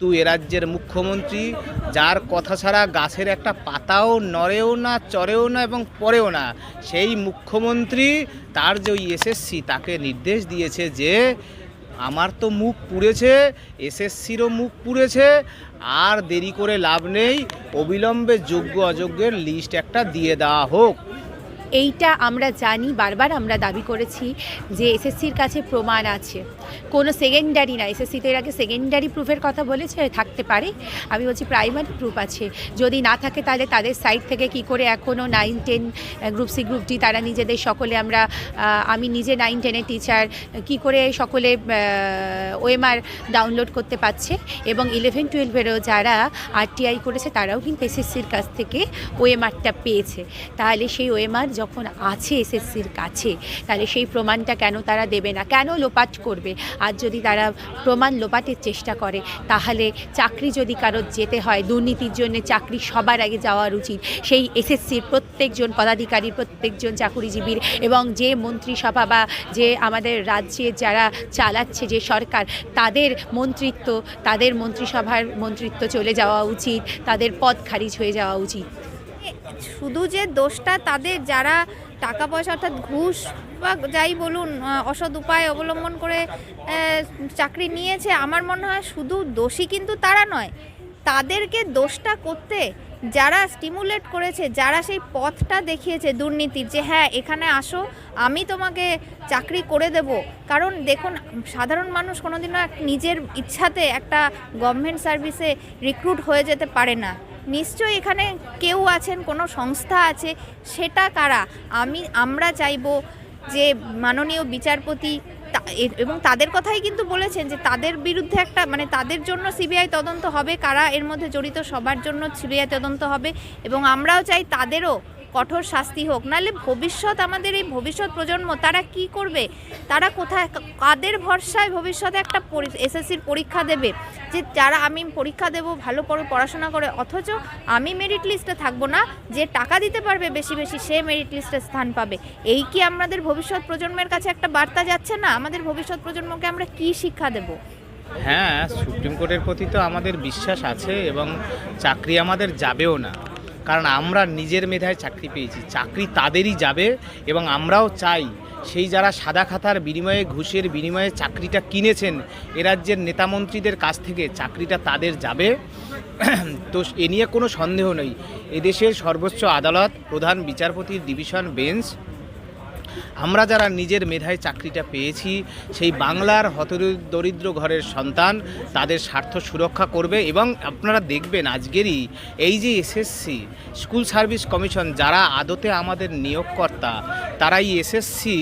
কিন্তু এ রাজ্যের মুখ্যমন্ত্রী, যার কথা ছাড়া গাছের একটা পাতাও নড়েও না, চড়েও না এবং পড়েও না, সেই মুখ্যমন্ত্রী তার যে ওই এসএসসি তাকে নির্দেশ দিয়েছে যে, আমার তো মুখ পুড়েছে এসএসসিরও মুখ পুড়েছে, আর দেরি করে লাভ নেই, অবিলম্বে যোগ্য অযোগ্যের লিস্ট একটা দিয়ে দেওয়া হোক। এইটা আমরা জানি, বারবার আমরা দাবি করেছি যে এসএসসির কাছে প্রমাণ আছে। কোনো সেকেন্ডারি না এসএসসিতে এর আগে সেকেন্ডারি প্রুফের কথা বলেছে, থাকতে পারে। আমি বলছি প্রাইমারি প্রুফ আছে। যদি না থাকে তাহলে তাদের সাইড থেকে কি করে এখনও nine ten group C group D তারা নিজেদের সকলে আমরা আমি নিজে নাইন টেনের টিচার কি করে সকলে ওএমআর ডাউনলোড করতে পারছে। এবং ইলেভেন টুয়েলভেরও যারা আরটিআই করেছে, তারাও কিন্তু এসএসসির কাছ থেকে ওএমআরটা পেয়েছে। তাহলে সেই ওএমআর যখন আছে এসএসসির কাছে, তাহলে সেই প্রমাণটা কেন তারা দেবে না? কেন লোপাট করবে? আর যদি তারা প্রমাণ লোপাটের চেষ্টা করে, তাহলে চাকরি যদি কারোর যেতে হয়, দুর্নীতির জন্য চাকরি সবার আগে যাওয়ার উচিত। সেই এসএসসির প্রত্যেকজন পদাধিকারী, প্রত্যেকজন চাকুরিজীবীর এবং যে মন্ত্রিসভা বা যে আমাদের রাজ্যে যারা চালাচ্ছে, যে সরকার, তাদের মন্ত্রিত্ব, তাদের মন্ত্রিসভার মন্ত্রিত্ব চলে যাওয়া উচিত, তাদের পদ খারিজ হয়ে যাওয়া উচিত। শুধু যে দোষটা তাদের, যারা টাকা পয়সা অর্থাৎ ঘুষ বা যাই বলুন অসৎ উপায় অবলম্বন করে চাকরি নিয়েছে, আমার মনে হয় শুধু দোষী কিন্তু তারা নয়। তাদেরকে দোষটা করতে যারা স্টিমুলেট করেছে, যারা সেই পথটা দেখিয়েছে দুর্নীতির যে হ্যাঁ এখানে আসো, আমি তোমাকে চাকরি করে দেব। কারণ দেখুন, সাধারণ মানুষ কোনোদিনও এক নিজের ইচ্ছাতে একটা গভর্নমেন্ট সার্ভিসে রিক্রুট হয়ে যেতে পারে না। নিশ্চয়ই এখানে কেউ আছেন, কোনো সংস্থা আছে, সেটা কারা? আমি, আমরা চাইব যে মাননীয় বিচারপতি এবং তাদের কথাই কিন্তু বলেছেন যে তাদের বিরুদ্ধে একটা মানে তাদের জন্য সিবিআই তদন্ত হবে, কারা এর মধ্যে জড়িত সবার জন্য সিবিআই তদন্ত হবে এবং আমরাও চাই তাদেরও কঠোর শাস্তি হোক, নাহলে ভবিষ্যৎ আমাদের এই ভবিষ্যৎ প্রজন্ম, তারা কি করবে? তারা কোথায়, কাদের ভরসায় ভবিষ্যতে একটা এসএসসির পরীক্ষা দেবে? যে যারা আমি পরীক্ষা দেব, ভালো করে পড়াশোনা করে, অথচ আমি মেরিট লিস্টে থাকব না, যে টাকা দিতে পারবে বেশি বেশি, সে মেরিট লিস্টে স্থান পাবে। এই কি আমাদের ভবিষ্যৎ প্রজন্মের কাছে একটা বার্তা যাচ্ছে না? আমাদের ভবিষ্যৎ প্রজন্মকে আমরা কি শিক্ষা দেব? হ্যাঁ সুপ্রিম কোর্টের প্রতি তো আমাদের বিশ্বাস আছে এবং চাকরি আমাদের যাবেও না। কারণ আমরা নিজের মেধায় চাকরি পেয়েছি, চাকরি তাদেরই যাবে এবং আমরাও চাই সেই যারা সাদা খাতার বিনিময়ে, ঘুষের বিনিময়ে চাকরিটা কিনেছেন, এ রাজ্যের নেতামন্ত্রীদের কাছ থেকে চাকরিটা তাদের যাবে। তো এ নিয়ে কোনো সন্দেহ নেই। এদেশের সর্বোচ্চ আদালত, প্রধান বিচারপতির ডিভিশন বেঞ্চ আমরা যারা নিজের মেধায় চাকরিটা পেয়েছি, সেই বাংলার হত দরিদ্র ঘরের সন্তান তাদের স্বার্থ সুরক্ষা করবে এবং আপনারা দেখবেন আজকেরই এই যে এসএসসি, স্কুল সার্ভিস কমিশন যারা আদতে আমাদের নিয়োগকর্তা তারা এই এসএসসি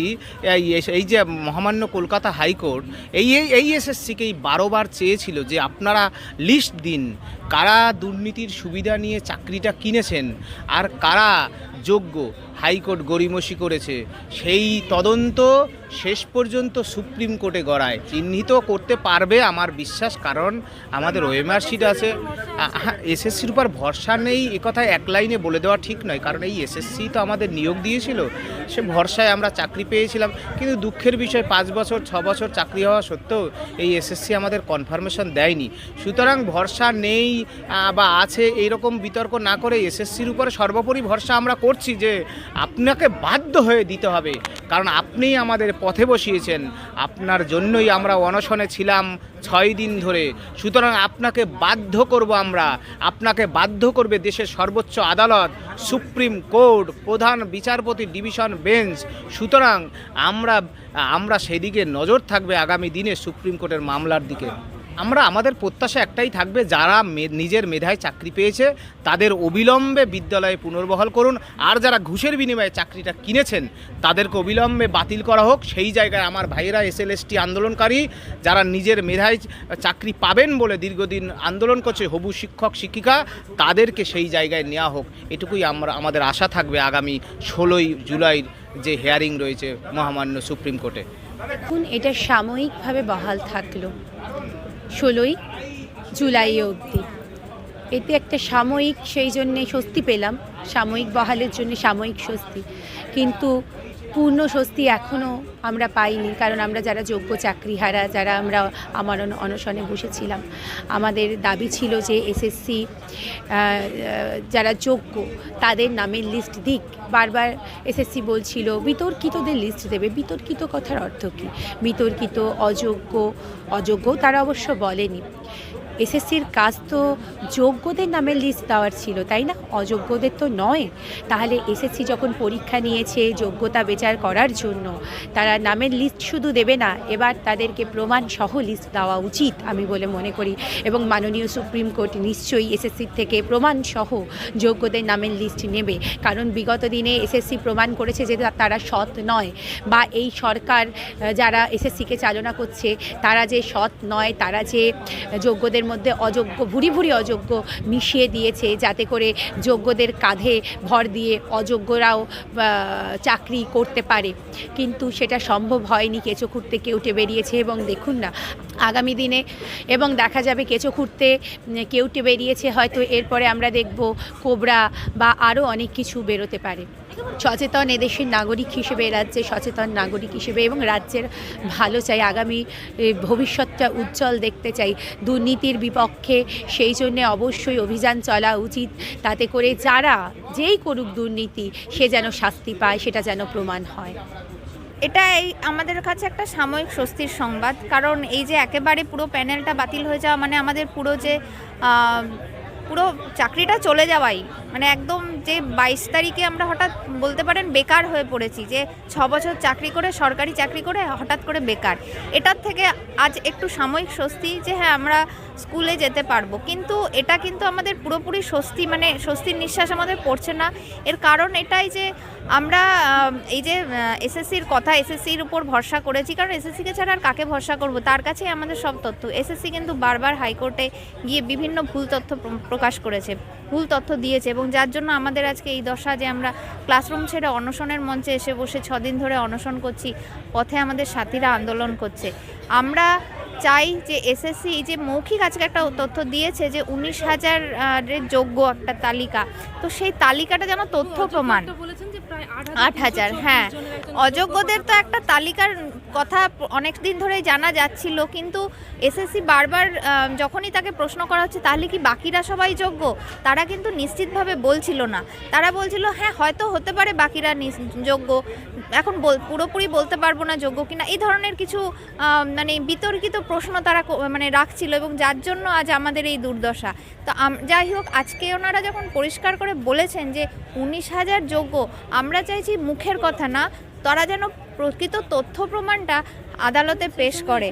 এই যে মহামান্য কলকাতা হাইকোর্ট, এই এই এসএসসিকেই বারোবার চেয়েছিল যে আপনারা লিস্ট দিন কারা দুর্নীতির সুবিধা নিয়ে চাকরিটা কিনেছেন? আর কারা যোগ্য? হাইকোর্ট গরিমসি করেছে। সেই তদন্ত শেষ পর্যন্ত সুপ্রিম কোর্টে গড়ায়। চিহ্নিত করতে পারবে আমার বিশ্বাস কারণ আমাদের ওএমআর শিট আছে। এসএসসির উপর ভরসা নেই এ কথা এক লাইনে বলে দেওয়া ঠিক নয় কারণ এই এসএসসি তো আমাদের নিয়োগ দিয়েছিল সে ভরসায় আমরা চাকরি পেয়েছিলাম। কিন্তু দুঃখের বিষয় পাঁচ বছর ছ বছর চাকরি হওয়া সত্ত্বেও এই এসএসসি আমাদের কনফার্মেশন দেয়নি। সুতরাং ভরসা নেই বা আছে এইরকম বিতর্ক না করে এসএসসির উপরে সর্বোপরি ভরসা আমরা করছি যে আপনাকে বাধ্য হয়ে দিতে হবে। কারণ আপনিই আমাদের পথে বসিয়েছেন। আপনার জন্যই আমরা অনশনে ছিলাম ছয় দিন ধরে। সুতরাং আপনাকে বাধ্য করব আমরা। আপনাকে বাধ্য করবে দেশের সর্বোচ্চ আদালত, সুপ্রিম কোর্ট, প্রধান বিচারপতি, ডিভিশন বেঞ্চ। সুতরাং আমরা আমরা সেদিকে নজর থাকবে আগামী দিনে সুপ্রিম কোর্টের মামলার দিকে। আমরা আমাদের প্রত্যাশা একটাই থাকবে, যারা নিজের মেধায় চাকরি পেয়েছে, তাদের অবিলম্বে বিদ্যালয়ে পুনর্বহাল করুন। আর যারা ঘুষের বিনিময়ে চাকরিটা কিনেছেন, তাদেরকে অবিলম্বে বাতিল করা হোক। সেই জায়গায় আমার ভাইয়েরা এসএলএসটি আন্দোলনকারী, যারা নিজের মেধায় চাকরি পাবেন বলে দীর্ঘদিন আন্দোলন করছে, হবু শিক্ষক, শিক্ষিকা, তাদেরকে সেই জায়গায় নেওয়া হোক। এটুকুই আমরা, আমাদের আশা থাকবে আগামী ষোলোই জুলাইর যে হেয়ারিং রয়েছে মহামান্য সুপ্রিম কোর্টে। এখন এটা সাময়িকভাবে বহাল থাকল। ষোলোই জুলাই অবধি। এতে একটা সাময়িক সেই জন্যে স্বস্তি পেলাম, সাময়িক বহালের জন্য সাময়িক স্বস্তি। কিন্তু পূর্ণ স্বস্তি এখনও আমরা পাইনি, কারণ আমরা যারা যোগ্য চাকরিহারা, যারা আমরা আমার অনশনে বসেছিলাম, আমাদের দাবি ছিল যে এসএসসি যারা যোগ্য, তাদের নামের লিস্ট দিক। বারবার এসএসসি বলছিল, বিতর্কিতদের লিস্ট দেবে। বিতর্কিত কথার অর্থ কী? বিতর্কিত, অযোগ্য অযোগ্য তারা অবশ্য বলেনি। এসএসসির কাজ তো যোগ্যদের নামের লিস্ট দেওয়ার ছিল, তাই না? অযোগ্যদের তো নয়। তাহলে এসএসসি যখন পরীক্ষা নিয়েছে যোগ্যতা বিচার করার জন্য, তারা নামের লিস্ট শুধু দেবে না, এবার তাদেরকে প্রমাণ সহ লিস্ট দেওয়া উচিত, আমি বলে মনে করি। এবং মাননীয় সুপ্রিম কোর্ট নিশ্চয়ই এসএসসির থেকে প্রমাণ সহ যোগ্যদের নামের লিস্ট নেবে। কারণ বিগত দিনে এসএসসি প্রমাণ করেছে যে তারা সৎ নয়। বা এই সরকার যারা এসএসসিকে চালনা করছে, তারা যে সৎ নয়, তারা যে যোগ্যদের মধ্যে অযোগ্য ভুরি ভুরি অযোগ্য মিশিয়ে দিয়েছে যাতে করে যোগ্যদের কাঁধে ভর দিয়ে অযোগ্যরাও চাকরি করতে পারে। কিন্তু সেটা সম্ভব হয়নি কেঁচো খুঁড়তে কেউ উঠে বেরিয়েছে এবং দেখুন না আগামী দিনে এবং দেখা যাবে কেঁচো খুঁড়তে উম, কেউটে বেরিয়েছে হয়তো এরপরে আমরা দেখব কোবরা বা আরও অনেক কিছু বেরোতে পারে। সচেতন এদেশের নাগরিক হিসেবে, রাজ্যে সচেতন নাগরিক হিসেবে এবং রাজ্যের ভালো চাই, আগামী ভবিষ্যৎটা উজ্জ্বল দেখতে চাই। দুর্নীতির বিপক্ষে সেই জন্যে অবশ্যই অভিযান চলা উচিত। তাতে করে যারা যেই করুক দুর্নীতি, সে যেন শাস্তি পায়, সেটা যেন প্রমাণ হয়। এটা এই আমাদের কাছে একটা সাময়িক স্বস্তির সংবাদ। কারণ এই যে একেবারে পুরো প্যানেলটা বাতিল হয়ে যাওয়া মানে আমাদের পুরো যে পুরো চাকরিটা চলে যাওয়াই। মানে একদম যে বাইশ তারিখে আমরা হঠাৎ বলতে পারেন বেকার হয়ে পড়েছি যে ছ বছর চাকরি করে, সরকারি চাকরি করে হঠাৎ করে বেকার। এটার থেকে আজ একটু সাময়িক স্বস্তি যে হ্যাঁ আমরা স্কুলে যেতে পারব। কিন্তু এটা কিন্তু আমাদের পুরোপুরি স্বস্তি মানে স্বস্তির নিঃশ্বাস আমাদের পড়ছে না। এর কারণ এটাই যে আমরা এই যে এসএসসির কথা, এসএসসির উপর ভরসা করেছি। কারণ এসএসসিকে ছাড়া আর কাকে ভরসা করব? তার কাছেই আমাদের সব তথ্য। এসএসসি কিন্তু বারবার হাইকোর্টে গিয়ে বিভিন্ন ভুল তথ্য প্রকাশ করেছে ভুল তথ্য দিয়েছে এবং যার জন্য আমাদের আজকে এই দশা যে আমরা ক্লাসরুম ছেড়ে অনশনের মঞ্চে এসে বসে ছদিন ধরে অনশন করছি পথে আমাদের সাথীরা আন্দোলন করছে। আমরা চাই যে এসএসসি এই যে মৌখিক আজকে একটা তথ্য দিয়েছে যে উনিশ হাজারের যোগ্য একটা তালিকা তো সেই তালিকাটা যেন তথ্য প্রমাণ। আট হাজার হ্যাঁ। অযোগ্যদের তো একটা তালিকার কথা অনেক দিন ধরেই জানা যাচ্ছিল কিন্তু এসএসসি বারবার যখনই তাকে প্রশ্ন করা হচ্ছে তাহলে কি বাকিরা সবাই যোগ্য? তারা কিন্তু নিশ্চিতভাবে বলছিল না। তারা বলছিল হ্যাঁ হয়তো হতে পারে বাকিরা যোগ্য। এখন বল পুরোপুরি বলতে পারব না যোগ্য কিনা। এই ধরনের কিছু মানে বিতর্কিত প্রশ্ন তারা মানে রাখছিল এবং যার জন্য আজ আমাদের এই দুর্দশা। তো আম- যাই হোক আজকে ওনারা যখন পরিষ্কার করে বলেছেন যে উনিশ হাজার যোগ্য আমরা চাইছি মুখের কথা না, তারা যেন প্রকৃত তথ্য প্রমাণটা আদালতে পেশ করে।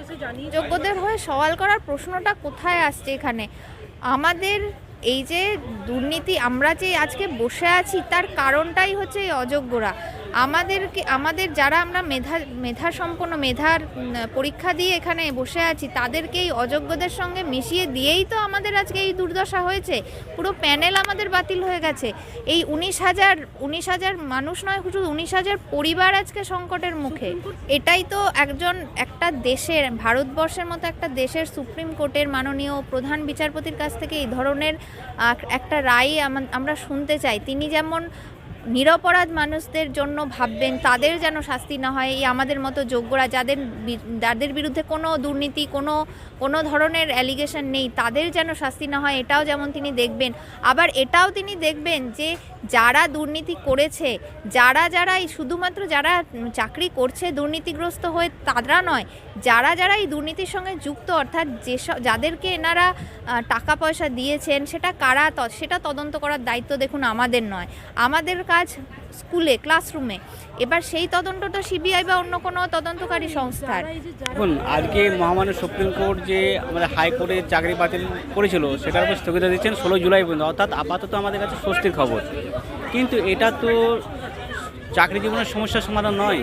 যোগ্যদের হয়ে সওয়াল করার প্রশ্নটা কোথায় আসছে এখানে? আমাদের এই যে দুর্নীতি আমরা যে আজকে বসে আছি, তার কারণটাই হচ্ছে এই অযোগ্যরা। আমাদেরকে, আমাদের যারা আমরা মেধা মেধা সম্পন্ন, মেধার পরীক্ষা দিয়ে এখানে বসে আছি তাদেরকে এই অযোগ্যদের সঙ্গে মিশিয়ে দিয়েই তো আমাদের আজকে এই দুর্দশা হয়েছে। পুরো প্যানেল আমাদের বাতিল হয়ে গেছে। এই উনিশ হাজার উনিশ হাজার মানুষ নয়, শুধু উনিশ হাজার পরিবার আজকে সংকটের মুখে। এটাই তো একজন, একটা দেশের, ভারতবর্ষের মতো একটা দেশের সুপ্রিম কোর্টের মাননীয় প্রধান বিচারপতির কাছ থেকে এই ধরনের একটা রায় আম- আমরা শুনতে চাই। তিনি যেমন নিরপরাধ মানুষদের জন্য ভাববেন, তাদের যেন শাস্তি না হয়, এই আমাদের মতো যোগ্যরা যাদের যাদের বিরুদ্ধে কোনো দুর্নীতি, কোনো কোনো ধরনের অ্যালিগেশন নেই, তাদের যেন শাস্তি না হয়, এটাও যেমন তিনি দেখবেন। আবার এটাও তিনি দেখবেন যে, যারা দুর্নীতি করেছে, যারা যারা শুধুমাত্র যারা চাকরি করছে দুর্নীতিগ্রস্ত হয়ে, তারা নয় যারা যারা এই দুর্নীতির সঙ্গে যুক্ত, অর্থাৎ যেসব, যাদেরকে এনারা টাকা পয়সা দিয়েছেন, সেটা কারা সেটা তদন্ত করার দায়িত্ব দেখুন আমাদের নয়। আমাদের কাজ স্কুলে, ক্লাসরুমে। এবার সেই তদন্ত তো সিবিআই বা অন্য কোনো তদন্তকারী সংস্থার। দেখুন, আজকে মহামান্য সুপ্রিম কোর্ট যে আমাদের হাইকোর্টে চাকরি বাতিল করেছিল, সেটার উপর স্থগিত দিচ্ছেন ষোলো জুলাই পর্যন্ত, অর্থাৎ আপাতত আমাদের কাছে স্বস্তির খবর। কিন্তু এটা তো চাকরি জীবনের সমস্যার সমাধান নয়।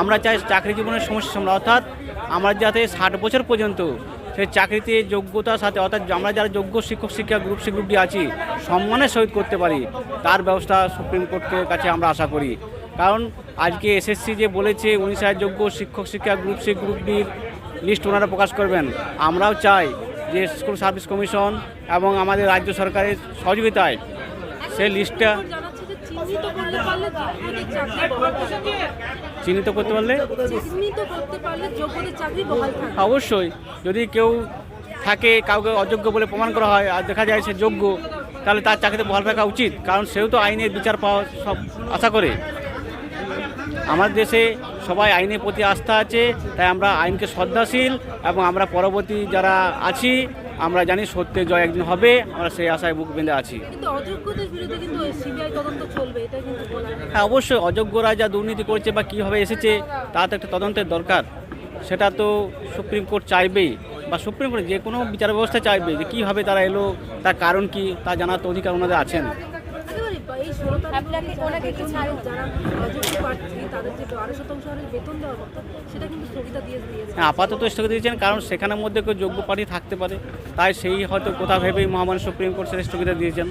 আমরা চাই চাকরি জীবনের সমস্যার সমাধান, অর্থাৎ আমরা যাতে ষাট বছর পর্যন্ত সেই চাকরিতে যোগ্যতার সাথে, অর্থাৎ আমরা যারা যোগ্য শিক্ষক শিক্ষা গ্রুপ সি গ্রুপটি আছি, সম্মানের সহিত করতে পারি, তার ব্যবস্থা সুপ্রিম কোর্টের কাছে আমরা আশা করি। কারণ আজকে এসএসসি যে বলেছে, উনিশ যোগ্য শিক্ষক শিক্ষা গ্রুপ সি গ্রুপটির লিস্ট ওনারা প্রকাশ করবেন। আমরাও চাই যে স্কুল সার্ভিস কমিশন এবং আমাদের রাজ্য সরকারের সহযোগিতায় সেই লিস্টটা চিহ্নিত করতে পারলে যোগ্যদের চাকরি বহাল থাকবে। চিহ্নিত করতে পারলে? চিহ্নিত করতে পারলে যোগ্যদের চাকরি বহাল থাকবে। অবশ্যই। যদি কেউ থাকে কাউকে অযোগ্য বলে প্রমাণ করা হয় আর দেখা যায় সে যোগ্য তাহলে তার চাকরিতে বহাল থাকা উচিত। কারণ সেও তো আইনের বিচার পাওয়া সব আশা করে। আমার দেশে সবাই আইনের প্রতি আস্থা আছে তাই আমরা আইনকে শ্রদ্ধাশীল এবং আমরা পরবর্তী যারা আছি আমরা জানি সত্যের জয় একদিন হবে আমরা সেই আশায় বুক বেঁধে আছি। হ্যাঁ অবশ্যই অযোগ্যরা যা দুর্নীতি করছে বা কীভাবে এসেছে তা তো একটা তদন্তের দরকার। সেটা তো সুপ্রিম কোর্ট চাইবেই বা সুপ্রিম কোর্ট যে কোনো বিচার ব্যবস্থা চাইবে যে কীভাবে তারা এলো তার কারণ কি তা জানার তো অধিকার ওনাদের আছেন। তারিখ যারা অযোগ্য প্রার্থী তাদের যে বারো শতাংশ হারে বেতন দেওয়ার কথা সেটা কিন্তু স্থগিতা দিয়ে দিয়েছে। হ্যাঁ আপাতত স্থগিত দিয়েছেন কারণ সেখানের মধ্যে কেউ যোগ্য প্রার্থী থাকতে পারে। তাই সেই হয়তো কোথাও ভেবেই মহামান্য সুপ্রিম কোর্ট সেটা স্থগিত দিয়েছেন।